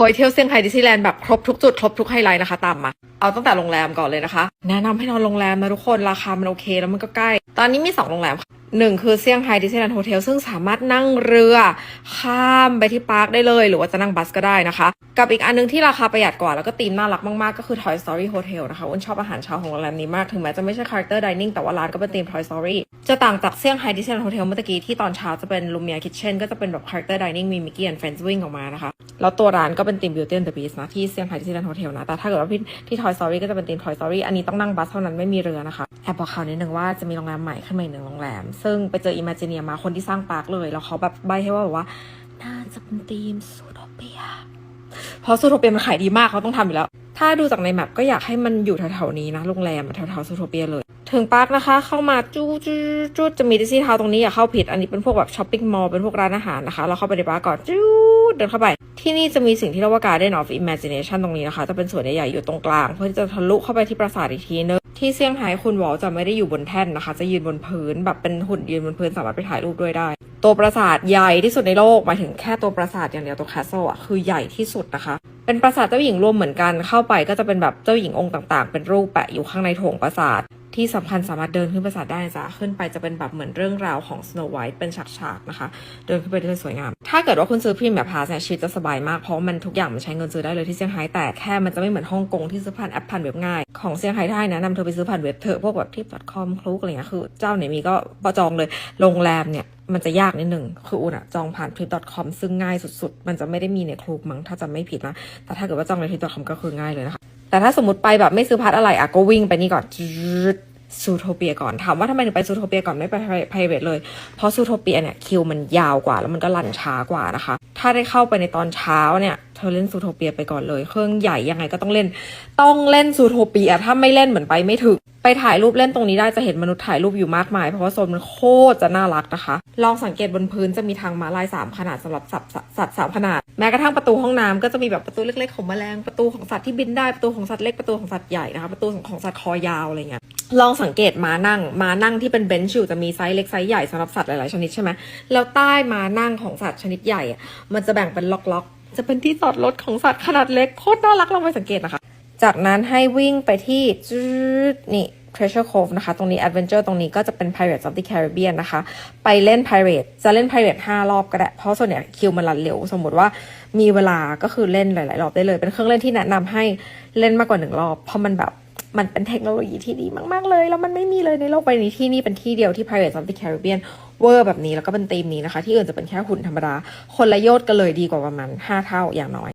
พอยเที่ยวเซี่ยงไฮ้ดิสนีย์แลนด์แบบครบทุกจุด ครบทุกไฮไลท์นะคะ ตามมา เอาตั้งแต่โรงแรมก่อนเลยนะคะ แนะนำให้นอนโรงแรมนะทุกคนราคามันโอเค แล้วมันก็ใกล้ ตอนนี้มี 2 โรงแรมหนึ่งคือเซี่ยงไฮ้ดิสนีย์แลนด์โฮเทลซึ่งสามารถนั่งเรือ ข้ามไปที่พาร์คได้เลย หรือว่าจะนั่งบัสก็ได้นะคะ กับอีกอันนึงที่ราคาประหยัดกว่าแล้วก็ธีมน่ารักมาก ๆ ก็คือ Toy Story Hotel นะคะอ้นชอบอาหารเช้าของโรงแรมนี้มาก ถึงแม้จะไม่ใช่ Character Dining แต่ว่าร้านก็เป็นธีม Toy Story จะต่างจากเซี่ยงไฮ้ดิสนีย์แลนโฮเทลเมื่อกี้ที่ตอนเช้าจะเป็น Lumia Kitchen ก็จะเป็นแบบ Character Dining มี Mickey and Friends วิ่งออกมานะคะ แล้วตัวร้านก็เป็นธีม Beauty and the Beast นะที่เซี่ยงไฮ้ดิสนีย์แลนโฮเทลนะแต่ถ้าเกิดว่าที่ที่ Toy Story ก็จะเป็นธีม Toy Story อันนี้ต้องนั่งบัสเท่านั้นไม่มีเรือนะคะแอบบอกข่าวนิดนึงว่าจะมีโรงแรมใหม่ขึ้นมาอีกหนึ่งโรงแรม ซึ่งไปเจอ Imagineer มาคนที่สร้างปาร์คเลยแล้วเขาแบบใบให้ว่าแบบว่าน่าจะเป็นธีมซูโทเปีย ราะซูโทเปียมันขายดีมากเขาต้องทำอยู่แล้ว ถ้าดูจากในแมปก็อยากให้มันอยู่แถวๆนี้นะโรงแรมแถวๆซูโทเปียเลย ถึงปาร์คนะคะ เข้ามาจู้จู้จู้จะมีดิสนีย์ทาวตรงนี้อย่าเข้าผิดอันนี้เป็นพวกแบบช้อปปิ้งมอลล์เป็นพวกร้านอาหารนะคะ เราเข้าไปในปาร์คก่อนจู้เดินเข้าไป ที่นี่จะมีสิ่งที่เรียกว่า Garden of Imagination ตรงนี้นะคะ จะเป็นสวนใหญ่ๆอยู่ตรงกลาง เพื่อที่จะทะลุเข้าไปที่ปราสาทอีกทีนึงที่เซี่ยงไฮ้คุณวอลจะไม่ได้อยู่บนแท่นนะคะ จะยืนบนพื้นแบบเป็นหุ่นยืนบนพื้นสามารถไปถ่ายรูปด้วยได้ ตัวปราสาทใหญ่ที่สุดในโลกหมายถึงแค่ตัวปราสาทอย่างเดียวตัวแคสเซิลอะคือใหญ่ที่สุดนะคะ เป็นปราสาทเจ้าหญิงรวมเหมือนกันเข้าไปก็จะเป็นแบบเจ้าหญิงองค์ต่างๆ เป็นรูปแปะอยู่ข้างในโถงปราสาทที่สำคัญสามารถเดินขึ้นปราสาทได้นะจ้ะขึ้นไปจะเป็นแบบเหมือนเรื่องราวของสโนไวท์เป็นฉากๆนะคะ เดินขึ้นไปได้เลยสวยงาม ถ้าเกิดว่าคุณซื้อพรีเมียร์พาสเนี่ยชีวิตจะสบายมากเพราะมันทุกอย่างมันใช้เงินซื้อได้เลยที่เซี่ยงไฮ้แต่แค่มันจะไม่เหมือนฮ่องกงที่ซื้อผ่านแอปผ่านเว็บง่ายของเซี่ยงไฮ้ได้นะนำเธอไปซื้อผ่านเว็บเถอะพวกแบบทิป .com คลุกอะไรเงี้ยคือเจ้าไหนมีก็ประจองเลยโรงแรมเนี่ยมันจะยากนิดหนึ่งคืออุ่นอะจองผ่าน trip.com ซึ่งง่ายสุดๆ มันจะไม่ได้มีในคลุกมั้งถ้าจะไม่ผิดนะแต่ถ้าเกิดว่าจองใน trip.com ก็คือง่ายเลยนะคะแต่ถ้าสมมติไปแบบไม่ซื้อพัดอะไรอะก็วิ่งไปนี่ก่อน ซูโทเปียก่อนถามว่าทำไมถึงไปซูโทเปียก่อนไม่ไปไพรเวทเลย เพราะซูโทเปียเนี่ยคิวมันยาวกว่า แล้วมันก็ลันช้ากว่านะคะ ถ้าได้เข้าไปในตอนเช้าเนี่ยเธอเล่นซูโทเปียไปก่อนเลย เครื่องใหญ่ยังไงก็ต้องเล่น ต้องเล่นซูโทเปียถ้าไม่เล่นเหมือนไปไม่ถึง ไปถ่ายรูปเล่นตรงนี้ได้จะเห็นมนุษย์ถ่ายรูปอยู่มากมาย เพราะว่าโซนมันโคตรจะน่ารักนะคะ ลองสังเกตบนพื้นจะมีทางม้าลายสามขนาดสำหรับสัตว์สัตว์สามขนาด แม้กระทั่งประตูห้องน้ำก็จะมีแบบประตูเล็กๆของแมลงประตูของสัตว์ที่บินได้ประตูของสัตว์เล็กประตูของสัตว์ใหญ่นะคะประตูของสัตว์คอยาวอะไรเงี้ยลองสังเกตม้านั่งม้านั่งที่เป็นเบนช์อยู่จะมีไซส์เล็กไซส์ใหญ่สำหรับสัตว์หลายๆชนิดใช่ไหมแล้วใต้ม้านั่งของสัตว์ชนิดใหญ่อะมันจะแบ่งเป็นล็อกๆจะเป็นที่จอดรถของสัตว์ขนาดเล็กโคตรน่ารักลองไปสังเกตนะคะ จากนั้นให้วิ่งไปที่นี่ Treasure Cove นะคะ ตรงนี้ Adventure ตรงนี้ก็จะเป็น Pirates of the Caribbean นะคะ ไปเล่น Pirate จะเล่น Pirate 5 รอบก็ได้ เพราะส่วนใหญ่คิวมันรันเร็ว สมมติว่ามีเวลาก็คือเล่นหลาย ๆ รอบได้เลย เป็นเครื่องเล่นที่แนะนำให้เล่นมากกว่าหนึ่งรอบ เพราะมันแบบมันเป็นเทคโนโลยีที่ดีมาก ๆ เลย แล้วมันไม่มีเลยในโลกใบนี้ที่นี่เป็นที่เดียวที่ Pirates of the Caribbean เวอร์แบบนี้แล้วก็เป็นธีมนี้นะคะ ที่อื่นจะเป็นแค่หุ่นธรรมดา คนละโยชน์กันเลยดีกว่าประมาณ 5 เท่าอย่างน้อย